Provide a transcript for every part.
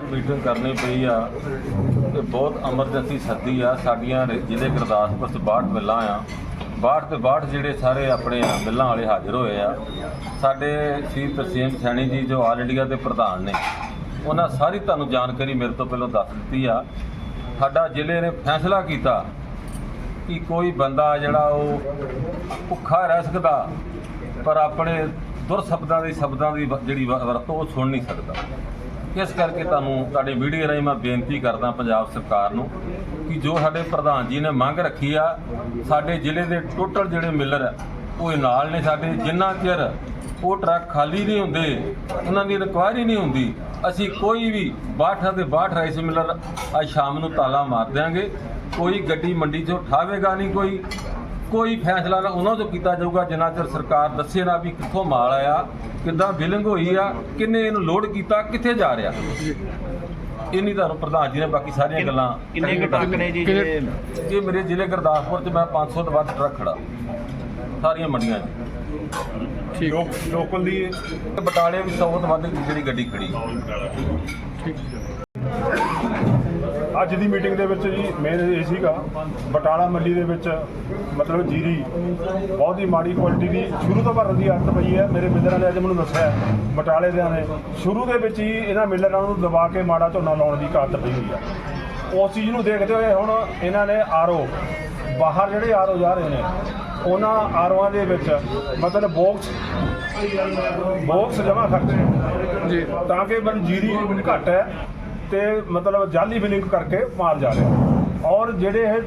Meeting ਕਰਨੀ ਪਈ ਆ ਤੇ ਬਹੁਤ ਐਮਰਜੈਂਸੀ ਸੱਦੀ ਆ। ਸਾਡੀਆਂ ਰੇ- ਜ਼ਿਲ੍ਹੇ ਗੁਰਦਾਸਪੁਰ ਚ 62 ਮਿੱਲਾਂ ਆ। 62 ਤੇ 62 ਜਿਹੜੇ ਸਾਰੇ ਆਪਣੇ ਮਿੱਲਾਂ ਵਾਲੇ ਹਾਜ਼ਰ ਹੋਏ ਆ। ਸਾਡੇ ਸ੍ਰੀ ਤਰਸੇਮ ਸੈਣੀ ਜੀ ਜੋ ਆਲ ਇੰਡੀਆ ਦੇ ਪ੍ਰਧਾਨ ਨੇ, ਉਹਨਾਂ ਸਾਰੀ ਤੁਹਾਨੂੰ ਜਾਣਕਾਰੀ ਮੇਰੇ ਤੋਂ ਪਹਿਲਾਂ ਦੱਸ ਦਿੱਤੀ ਆ। ਸਾਡਾ ਜ਼ਿਲ੍ਹੇ ਨੇ ਫੈਸਲਾ ਕੀਤਾ ਕਿ ਕੋਈ ਬੰਦਾ ਜਿਹੜਾ ਉਹ ਭੁੱਖਾ ਰਹਿ ਸਕਦਾ, ਪਰ ਆਪਣੇ ਦੁਰ ਸ਼ਬਦਾਂ ਦੀ ਸ਼ਬਦਾਂ ਦੀ ਵ- ਜਿਹੜੀ ਵ- ਵਰਤੋਂ ਉਹ ਸੁਣ ਨਹੀਂ ਸਕਦਾ। ਇਸ ਕਰਕੇ ਤੁਹਾਨੂੰ ਤੁਹਾਡੇ ਮੀਡੀਆ ਰਾਹੀਂ ਮੈਂ ਬੇਨਤੀ ਕਰਦਾ ਪੰਜਾਬ ਸਰਕਾਰ ਨੂੰ ਕਿ ਜੋ ਸਾਡੇ ਪ੍ਰਧਾਨ ਜੀ ਨੇ ਮੰਗ ਰੱਖੀ ਆ, ਸਾਡੇ ਜ਼ਿਲ੍ਹੇ ਦੇ ਟੋਟਲ ਜਿਹੜੇ ਮਿਲਰ ਉਹ ਇਹ ਨਾਲ ਨੇ ਸਾਡੇ, ਜਿੰਨਾ ਚਿਰ ਉਹ ਟਰੱਕ ਖਾਲੀ ਨਹੀਂ ਹੁੰਦੇ, ਉਹਨਾਂ ਦੀ ਰਿਕੁਆਇਰੀ ਨਹੀਂ ਹੁੰਦੀ, ਅਸੀਂ ਕੋਈ ਵੀ 62 ਦੇ 62 ਰਾਈਸ ਮਿਲਰ, ਅੱਜ ਸ਼ਾਮ ਨੂੰ ਤਾਲਾ ਮਾਰ ਦਿਆਂਗੇ, ਕੋਈ ਗੱਡੀ ਮੰਡੀ 'ਚੋਂ ਉਠਾਵੇਗਾ ਨਹੀਂ ਕੋਈ ਕੋਈ ਫੈਸਲਾ ਨਾ ਉਹਨਾਂ ਤੋਂ ਕੀਤਾ ਜਾਊਗਾ ਜਿੰਨਾ ਚਿਰ ਸਰਕਾਰ ਦੱਸੇ ਨਾ ਵੀ ਕਿੱਥੋਂ ਮਾਲ ਆਇਆ ਕਿੱਦਾਂ ਬਿਲਿੰਗ ਹੋਈ ਆ ਕਿੰਨੇ ਇਹਨੂੰ ਲੋਡ ਕੀਤਾ ਕਿੱਥੇ ਜਾ ਰਿਹਾ। ਇੰਨੀ ਤੁਹਾਨੂੰ ਪ੍ਰਧਾਨ ਜੀ ਨੇ ਬਾਕੀ ਸਾਰੀਆਂ ਗੱਲਾਂ ਕਿੰਨੇ ਕੁ ਟਰੱਕ ਨੇ ਜੀ ਇਹ? ਮੇਰੇ ਜ਼ਿਲ੍ਹੇ ਗੁਰਦਾਸਪੁਰ 'ਚ ਮੈਂ 500 ਤੋਂ ਵੱਧ ਟਰੱਕ ਖੜਾ। ਸਾਰੀਆਂ ਮੰਡੀਆਂ 'ਚ। ਲੋਕ ਲੋਕਲ ਦੀ ਬਟਾਲੇ ਵੀ 100 ਤੋਂ ਵੱਧ ਜਿਹੜੀ ਗੱਡੀ ਖੜੀ। ਅੱਜ ਦੀ ਮੀਟਿੰਗ ਦੇ ਵਿੱਚ ਜੀ ਮੇਨ ਇਹ ਸੀਗਾ ਬਟਾਲਾ ਮੰਡੀ ਦੇ ਵਿੱਚ ਮਤਲਬ ਜੀਰੀ ਬਹੁਤ ਹੀ ਮਾੜੀ ਕੁਆਲਿਟੀ ਦੀ ਸ਼ੁਰੂ ਤੋਂ ਭਰਨ ਦੀ ਆਦਤ ਪਈ ਹੈ। ਮੇਰੇ ਮਿੱਲਰਾਂ ਨੇ ਅੱਜ ਮੈਨੂੰ ਦੱਸਿਆ ਬਟਾਲੇ ਦਿਆਂ ਨੇ। ਸ਼ੁਰੂ ਦੇ ਵਿੱਚ ਹੀ ਇਹਨਾਂ ਮਿੱਲਰਾਂ ਨੂੰ ਦਬਾ ਕੇ ਮਾੜਾ ਝੋਨਾ ਲਾਉਣ ਦੀ ਆਦਤ ਪਈ ਹੋਈ ਹੈ। ਉਸ ਚੀਜ਼ ਨੂੰ ਦੇਖਦੇ ਹੋਏ ਹੁਣ ਇਹਨਾਂ ਨੇ ਆਰਓ ਬਾਹਰ ਜਿਹੜੇ ਆਰਓ ਜਾ ਰਹੇ ਨੇ ਉਹਨਾਂ ਆਰਓਆਂ ਦੇ ਵਿੱਚ ਮਤਲਬ ਬਾਕਸ ਬਾਕਸ ਜਮ੍ਹਾਂ ਕਰਦੇ ਜੀ। ਤਾਂ ਕਿ ਬਣ ਜੀਰੀ ਘੱਟ ਹੈ। ਤੇ ਮਤਲਬ ਜਾਲੀ ਬਿਲਿੰਗ ਕਰਕੇ ਮਾਰ ਜਾ ਰਿਹਾ ਔਰ ਜਿਹੜੇ ਇਹ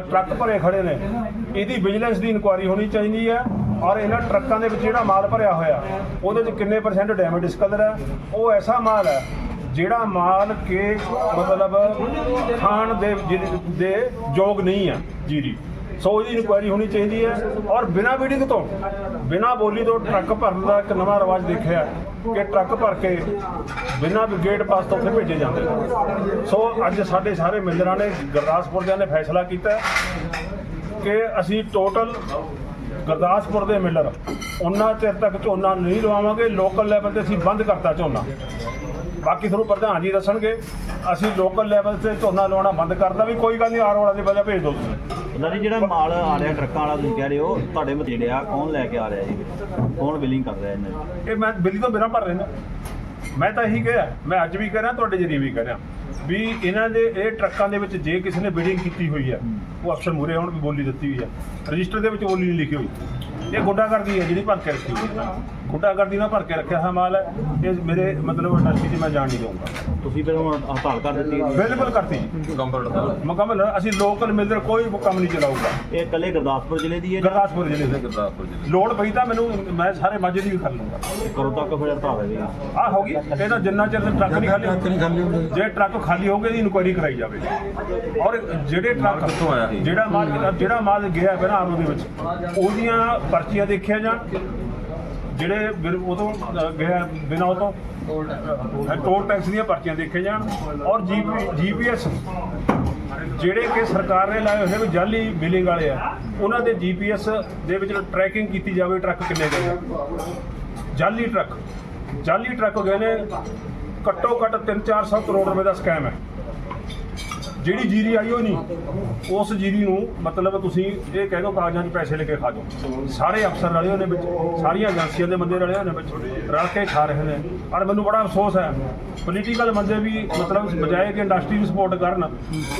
ਟਰੱਕ ਭਰੇ ਖੜੇ ਨੇ, ਇਹਦੀ ਵਿਜੀਲੈਂਸ ਦੀ ਇਨਕੁਆਇਰੀ ਹੋਣੀ ਚਾਹੀਦੀ ਹੈ। ਔਰ ਇਹਨਾਂ ਟਰੱਕਾਂ ਦੇ ਵਿੱਚ ਜਿਹੜਾ ਮਾਲ ਭਰਿਆ ਹੋਇਆ, ਉਹਦੇ ਵਿੱਚ ਕਿੰਨੇ ਪਰਸੈਂਟ ਡੈਮੇਜ ਡਿਸਕਲਰ ਹੈ? ਉਹ ਐਸਾ ਮਾਲ ਹੈ, ਜਿਹੜਾ ਮਾਲ ਕੇ ਮਤਲਬ ਖਾਣ ਦੇ, ਜਿ- ਦੇ ਯੋਗ ਨਹੀਂ ਹੈ। ਜੀ ਜੀ। ਸੋ ਇਹਦੀ ਇਨਕੁਆਇਰੀ ਹੋਣੀ ਚਾਹੀਦੀ ਹੈ ਔਰ ਬਿਨਾਂ ਮੀਟਿੰਗ ਤੋਂ, ਬਿਨਾਂ ਬੋਲੀ ਤੋਂ ਟਰੱਕ ਭਰਨ ਦਾ ਇੱਕ ਨਵਾਂ ਰਿਵਾਜ ਦੇਖਿਆ ਕਿ ਟਰੱਕ ਭਰ ਕੇ ਬਿਨਾਂ ਵੀ ਗੇਟ ਪਾਸ ਤੋਂ ਉੱਥੇ ਭੇਜੇ ਜਾਂਦੇ ਨੇ। ਸੋ ਅੱਜ ਸਾਡੇ ਸਾਰੇ ਮਿਲਰਾਂ ਨੇ ਗੁਰਦਾਸਪੁਰ ਦਿਆਂ ਨੇ ਫੈਸਲਾ ਕੀਤਾ ਕਿ ਅਸੀਂ ਟੋਟਲ ਗੁਰਦਾਸਪੁਰ ਦੇ ਮਿਲਰ ਉਹਨਾਂ ਚਿਰ ਤੱਕ ਝੋਨਾ ਨਹੀਂ ਲਵਾਵਾਂਗੇ ਲੋਕਲ ਲੈਵਲ ਤੇ ਅਸੀਂ ਬੰਦ ਕਰਤਾ ਝੋਨਾ। ਬਾਕੀ ਤੁਹਾਨੂੰ ਪ੍ਰਧਾਨ ਜੀ ਦੱਸਣਗੇ, ਅਸੀਂ ਲੋਕਲ ਲੈਵਲ ਤੇ ਝੋਨਾ ਲਵਾਉਣਾ ਬੰਦ ਕਰਦਾ ਵੀ ਕੋਈ ਗੱਲ ਨਹੀਂ ਆਰ ਵਾਲਾ ਦੀ ਵਜ੍ਹਾ ਭੇਜ ਦਿਓ ਤੁਸੀਂ। ਉਹਨਾਂ ਦੀ ਜਿਹੜਾ ਮਾਲ ਆ ਰਿਹਾ ਟਰੱਕਾਂ ਵਾਲਾ, ਤੁਸੀਂ ਕਹਿ ਰਹੇ ਹੋ, ਤੁਹਾਡੇ ਮਤੇੜੇ ਆ ਕੌਣ ਲੈ ਕੇ ਆ ਰਿਹਾ ਜੀ? ਕੌਣ ਬਿਲਿੰਗ ਕਰ ਰਿਹਾ ਇਹਨਾਂ ਦੀ? ਇਹ ਮੈਂ ਬਿੱਲੀ ਤੋਂ ਬਿਨਾਂ ਭਰ ਰਹੇ ਮੈਂ ਤਾਂ ਇਹੀ ਕਿਹਾ, ਮੈਂ ਅੱਜ ਵੀ ਕਹਿ ਰਿਹਾ, ਤੁਹਾਡੇ ਜਰੀਏ ਵੀ ਕਹਿ ਰਿਹਾ, ਵੀ ਇਹਨਾਂ ਦੇ, ਇਹ ਟਰੱਕਾਂ ਦੇ ਵਿੱਚ ਜੇ ਕਿਸੇ ਨੇ ਬਿਡਿੰਗ ਕੀਤੀ ਹੋਈ ਹੈ ਉਹ ਅਫਸਰ ਮੂਰੇ ਹੁਣ ਵੀ ਬੋਲੀ ਦਿੱਤੀ ਹੋਈ ਹੈ ਰਜਿਸਟਰ ਦੇ ਵਿੱਚ ਬੋਲੀ ਨਹੀਂ ਲਿਖੀ ਹੋਈ। ਇਹ ਗੁੰਡਾਗਰਦੀ ਹੈ ਜਿਹੜੀ ਭਰ ਕੇ ਰੱਖੀ ਹੋਈ ਹੈ। ਗੁੰਡਾਗਰਦੀ ਨਾਲ ਭਰ ਕੇ ਰੱਖਿਆ ਹੋਇਆ ਮਾਲ ਹੈ। ਇਹ ਮੇਰੇ ਮਤਲਬ ਇੰਡਸਟਰੀ 'ਚ ਮੈਂ ਜਾਣ ਨਹੀਂ ਦਊਂਗਾ। ਤੁਸੀਂ ਫਿਰ ਹੁਣ ਹੜਤਾਲ ਕਰ ਦਿੱਤੀ ਹੈ। ਜੀ ਬਿਲਕੁਲ ਕਰਤੀ ਜੀ। ਕੰਫਰਟ ਦਾ ਮੁਕੰਮਲ ਅਸੀਂ ਲੋਕਲ ਮਿਲਰ ਕੋਈ ਕੰਮ ਨਹੀਂ ਚਲਾਊਗਾ। ਇਹ ਇਕੱਲੇ ਗੁਰਦਾਸਪੁਰ ਜ਼ਿਲ੍ਹੇ ਦੀ ਹੈ ਜੀ? ਗੁਰਦਾਸਪੁਰ ਜ਼ਿਲ੍ਹੇ ਦੇ। ਗੁਰਦਾਸਪੁਰ ਜ਼ਿਲ੍ਹੇ ਲੋੜ ਪਈ ਤਾਂ ਮੈਨੂੰ ਮੈਂ ਸਾਰੇ ਮਾਝੇ ਦੀ ਵੀ ਕਰ ਲੂੰਗਾ ਕਦੋਂ ਤੱਕ ਫਿਰ ਹੜਤਾਲ ਹੈ ਜੀ ਆ ਹੋ ਗਈ। ਇਹਦਾ ਜਿੰਨਾ ਚਿਰ ਤੱਕ ਟਰੱਕ ਨਹੀਂ ਖਾਲੀ ਹੁੰਦੇ ਜੇ ਟਰੱਕ ਖਾਲੀ ਹੋ ਗਏ ਦੀ ਇਨਕੁਆਇਰੀ ਕਰਾਈ ਜਾਵੇ। ਔਰ ਜਿਹੜੇ ਮਾਲ ਟਰੱਕ ਕਿੱਥੋਂ ਆਇਆ ਸੀ? ਜਿਹੜਾ ਮਾਲ ਜਿਹੜਾ ਮਾਲ ਗਿਆ ਹੈ ਪਹਿਲਾਂ ਆਰਓ ਦੇ ਵਿੱਚ ਉਹਦੀਆਂ ਪਰਚੀਆਂ ਦੇਖਿਆ ਜਾਣ ਜਿਹੜੇ ਬਿਨ- ਉਦੋਂ ਅ, ਗਿਆ ਬਿਨਾਂ ਉਹ ਤੋਂ ਟੋਲ ਟੈਕਸ ਦੀਆਂ ਪਰਚੀਆਂ ਦੇਖੇ ਜਾਣ। ਔਰ ਜੀਪੀਐਸ ਜਿਹੜੇ ਕਿ ਸਰਕਾਰ ਨੇ ਲਾਏ ਹੋਏ ਵੀ ਜਾਲੀ ਬਿਲਿੰਗ ਵਾਲੇ ਆ ਉਹਨਾਂ ਦੇ ਜੀਪੀਐਸ ਦੇ ਵਿੱਚ ਟਰੈਕਿੰਗ ਕੀਤੀ ਜਾਵੇ ਟਰੱਕ ਕਿੰਨੇ ਗਏ? ਆ। ਜਾਲੀ ਟਰੱਕ। ਜਾਲੀ ਟਰੱਕ ਗਏ ਨੇ ਘੱਟੋ ਘੱਟ 3-400 ਕਰੋੜ ਰੁਪਏ ਦਾ ਸਕੈਮ ਹੈ। ਜਿਹੜੀ ਜੀਰੀ ਆਈ ਹੋਈ ਨਹੀਂ, ਉਸ ਜੀਰੀ ਨੂੰ ਮਤਲਬ ਤੁਸੀਂ ਇਹ ਕਹਿ ਦਿਓ ਕਾਗਜ਼ਾਂ 'ਚ ਪੈਸੇ ਲੈ ਕੇ ਖਾ ਜਾਓ। ਸਾਰੇ ਅਫਸਰ ਰਲੇ ਹੋਏ ਵਿੱਚ, ਸਾਰੀਆਂ ਏਜੰਸੀਆਂ ਦੇ ਬੰਦੇ ਰਲੇ ਹੋਏ ਨੇ ਵਿੱਚ, ਰਲ ਕੇ ਖਾ ਰਹੇ ਨੇ। ਪਰ ਮੈਨੂੰ ਬੜਾ ਅਫਸੋਸ ਹੈ ਪੋਲੀਟੀਕਲ ਬੰਦੇ ਵੀ ਮਤਲਬ ਬਜਾਏ ਕਿ ਇੰਡਸਟਰੀ ਨੂੰ ਸਪੋਰਟ ਕਰਨ,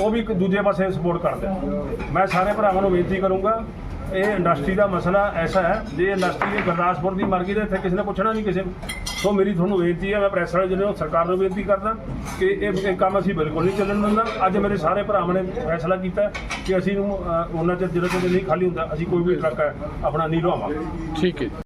ਉਹ ਵੀ ਇੱਕ ਦੂਜੇ ਪਾਸੇ ਸਪੋਰਟ ਕਰਦੇ ਮੈਂ ਸਾਰੇ ਭਰਾਵਾਂ ਨੂੰ ਬੇਨਤੀ ਕਰੂੰਗਾ ਇਹ ਇੰਡਸਟਰੀ ਦਾ ਮਸਲਾ ਐਸਾ ਹੈ, ਜੇ ਇੰਡਸਟਰੀ ਗੁਰਦਾਸਪੁਰ ਦੀ ਮਰ ਗਈ ਤਾਂ ਇੱਥੇ ਕਿਸੇ ਨੇ ਪੁੱਛਣਾ ਨਹੀਂ ਕਿਸੇ ਨੂੰ। ਸੋ ਮੇਰੀ ਤੁਹਾਨੂੰ ਬੇਨਤੀ ਹੈ, ਮੈਂ ਪ੍ਰੈਸ ਵਾਲੇ ਜਿਹੜੇ ਨੂੰ ਸਰਕਾਰ ਨੂੰ ਬੇਨਤੀ ਕਰਦਾ ਕਿ ਇਹ ਕੰਮ ਅਸੀਂ ਬਿਲਕੁਲ ਨਹੀਂ ਚੱਲਣ ਦਿੰਦਾ। ਅੱਜ ਮੇਰੇ ਸਾਰੇ ਭਰਾਵਾਂ ਨੇ ਫੈਸਲਾ ਕੀਤਾ ਕਿ ਅਸੀਂ ਨੂੰ ਉਹਨਾਂ ਚਿਰ ਜਦੋਂ ਤੱਕ ਨਹੀਂ ਖਾਲੀ ਹੁੰਦਾ, ਅਸੀਂ ਕੋਈ ਵੀ ਟਰੱਕ ਆਪਣਾ ਨਹੀਂ ਲਵਾਵਾਂਗੇ। ਠੀਕ ਹੈ।